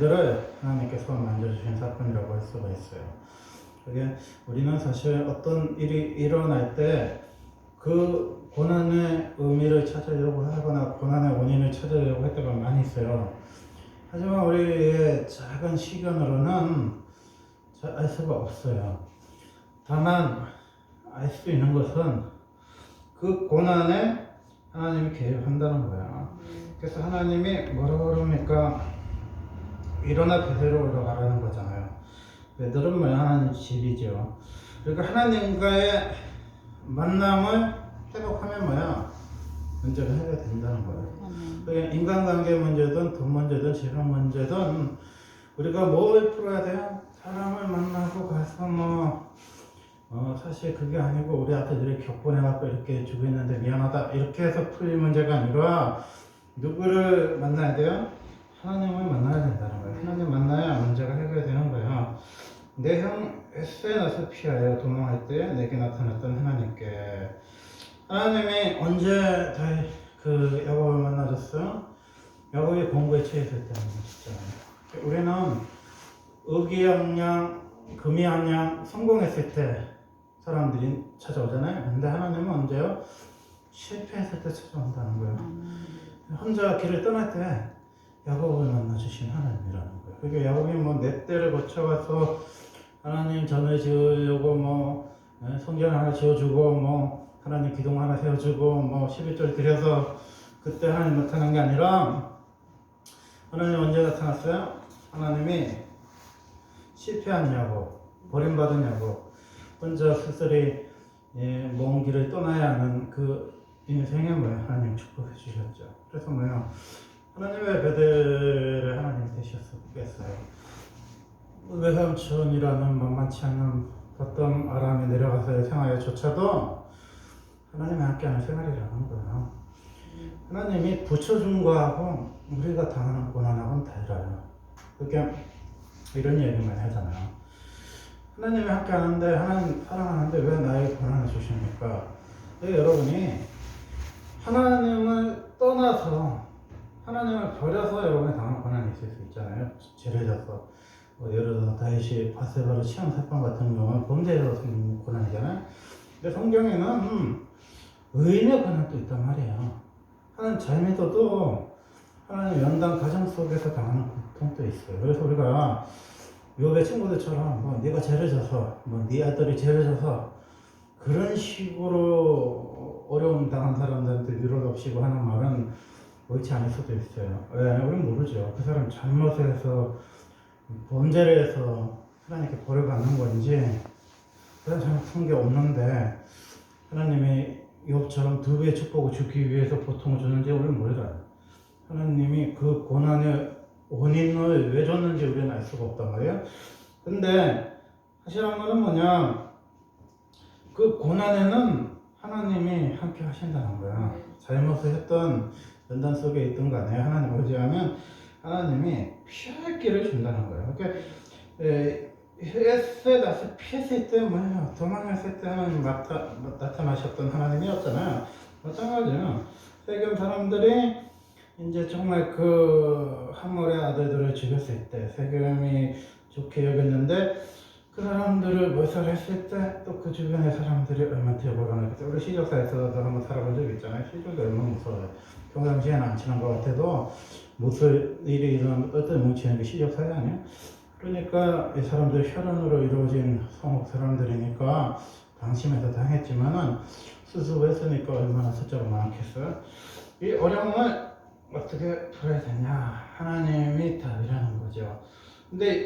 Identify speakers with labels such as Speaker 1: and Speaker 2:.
Speaker 1: 들을 하나님께서 만져주신 사건이라고 할 수가 있어요. 그게 우리는 사실 어떤 일이 일어날 때 그 고난의 의미를 찾으려고 하거나 고난의 원인을 찾으려고 할 때가 많이 있어요. 하지만 우리의 작은 시간으로는 잘 알 수가 없어요. 다만 알 수 있는 것은 그 고난에 하나님이 개입한다는 거야. 그래서 하나님이 뭐라고 그럽니까? 일어나 그대로 올라가라는 거잖아요. 베드로는 뭐야? 하나님 집이죠. 그러니까 하나님과의 만남을 회복하면 뭐야? 문제가 해결된다는 거예요. 그게 인간관계 문제든 돈 문제든 재정 문제든 우리가 뭘 풀어야 돼요? 사람을 만나고 가서 뭐 어, 사실 그게 아니고 우리 아들들이 격분해갖고 이렇게 주고 있는데 미안하다 이렇게 해서 풀릴 문제가 아니라 누구를 만나야 돼요? 하나님을 만나야 된다는 거예요. 하나님 만나야 문제가 해결되는 거예요. 내형 에스에나서 피하여 도망할 때 내게 나타났던 하나님께 하나님이 언제 다그 야곱을 만나줬어요? 야곱이 공부에 처했을 때는 진짜 우리는 의기양양 금이양양 성공했을 때 사람들이 찾아오잖아요. 근데 하나님은 언제요? 실패했을 때 찾아온다는 거예요.
Speaker 2: 아멘.
Speaker 1: 혼자 길을 떠날 때 야곱을 만나 주신 하나님이라는 거예요. 그게 야곱이 뭐 내 때를 거쳐가서 하나님 전을 지으려고 뭐 예, 성전 하나 지어주고 뭐 하나님 기둥 하나 세워주고 뭐 11절 드려서 그때 하나님 나타난 게 아니라 하나님 언제 나타났어요? 하나님이 실패한 야곱, 버림받은 야곱, 혼자 스스로 예, 먼 길을 떠나야 하는 그 인생에 뭐야 하나님 축복해 주셨죠. 그래서 뭐야 하나님의 베델의 하나님 되셨겠어요. 외삼촌이라는 만만치 않은 어떤 아람에 내려가서의 생활조차도 하나님이 함께하는 생활이라는 거예요. 하나님이 거하고 우리가 당하는 고난하고는 달라요. 그게 이런 얘기만 하잖아요. 하나님이 함께하는데 하나님 사랑하는데 왜 나에게 고난을 주십니까? 왜 여러분이 하나님을 떠나서 하나님을 버려서 여러분이 당한 고난이 있을 수 있잖아요. 죄를 져서 뭐 예를 들어 다윗이 바세바를 취한 사건 같은 경우는 범죄에서 생긴 고난이잖아요. 근데 성경에는 음, 의인의 고난도 있단 말이에요. 하나님 잘 믿어도 하나님 연단 가정 속에서 당하는 고통도 있어요. 그래서 우리가 요배 친구들처럼 뭐 네가 죄를 져서 뭐네 아들이 죄를 져서 그런 식으로 어려움 당한 사람들한테 위로를 없이고 하는 말은 옳지 않을 수도 있어요. 왜? 우리는 모르죠. 그 사람 잘못을 해서 범죄를 해서 하나님께 벌을 받는 건지 그런 잘못한 게 없는데 하나님이 욥처럼 두 배의 축복을 주기 위해서 보통을 주는지 우리는 몰라요. 하나님이 그 고난의 원인을 왜 줬는지 우리는 알 수가 없단 말이에요. 근데 확실한 거는 뭐냐? 그 고난에는 하나님이 함께 하신다는 거야. 잘못을 했던 연단 속에 있던 간에 하나님 의지하면 하나님이 피할 길을 준다는 거예요. 그러니까 에, 에스에다서 피했을 때 뭐예요? 도망했을 때 하나님 나타, 나타나셨던 하나님이었잖아요. 마찬가지예요. 세금 사람들이 이제 정말 그 하몰의 아들들을 죽였을 때 세금이 좋게 여겼는데 그 사람들을 몰살했을 때 또 그 주변의 사람들이 얼마나 대보라는 우리 시적사에서도 한번 살아본 적 있잖아요. 시적이 얼마나 무서워요. 평상시에는 안 친한 것 같아도 무술 일이 일어나면 똘똘 뭉치는 게 시적사이 아니에요? 그러니까 이 사람들 혈연으로 이루어진 성옥 사람들이니까 방심해서 당했지만은 수습했으니까 얼마나 숫자가 많겠어요? 이 어려움을 어떻게 풀어야 되냐? 하나님이 다 이라는 거죠. 근데